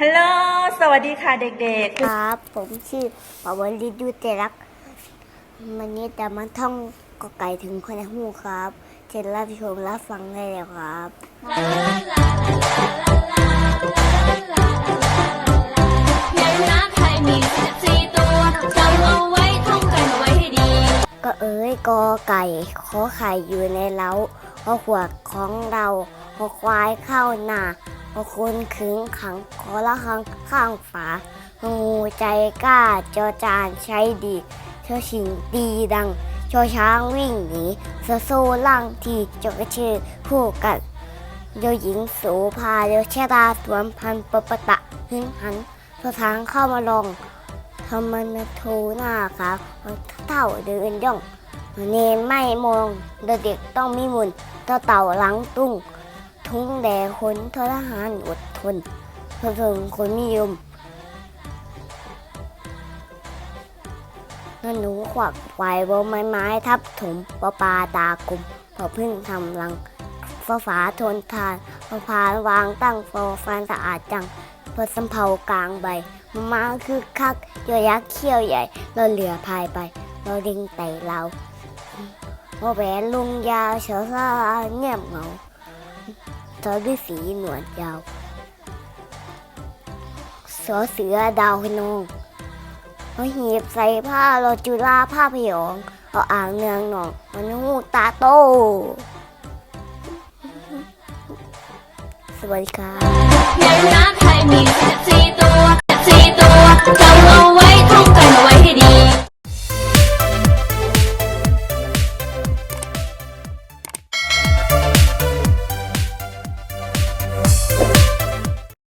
ฮัลโหล สวัสดีค่ะเด็กครับ ผมชื่อปวลิตยุติรักษ์วันนี้จะมาท่องกอไก่ถึงคนหูครับเชิญรับชมรับฟังได้เลยครับพยัญชนะไทยมี14ตัวจำเอาไว้ท่องกันเอาไว้ให้ดีก็เอ้ยกอไก่ขอไข่อยู่ในเล้า ขอขวดของเราขอควายเข้าหนาขอคุนขึงขังขอละหังข้างฝางูใจกล้าจอจานใช้ดีเชอชิงดีดังชอช้างวิ่งหนีเสือโซ่ล่างทีจกระชื่อคู่กันโยหญิงสูพาเดียวชะตาสวมพันปปตะหึนหันสทางเข้ามาลองทำมันโทหน้าครับเต่าเดินย่อง เนไม่มองเด็กต้องมีมุนเต่าเต่าหลังตุ้ง ทุงแดคนทรหารอดทนเพื่อถึงคนนิยมนนหนูขวักไฟบนไม้ไม้ทับถมปลาปลาตากลมพอพึ่งทำรังฟ้าฝาทนทานพอพานวางตั้งฟอฟันสะอาดจังพอสำเภากลางใบมาคือคักยอยักษ์เขี้ยวใหญ่ เราเหลือพายไป เราดิงไต่เรา ว่าแหวนลุงยาวเฉาซาเงียบเหงาเธอด้วยสีหนวดยาวเสือเสือดาวพนองเอาหีบใส่ผ้าเรจุฬาผ้าพยองเอาอ่างเนืองหนองมันหูตาโต สวัสดีครับพยัญชนะ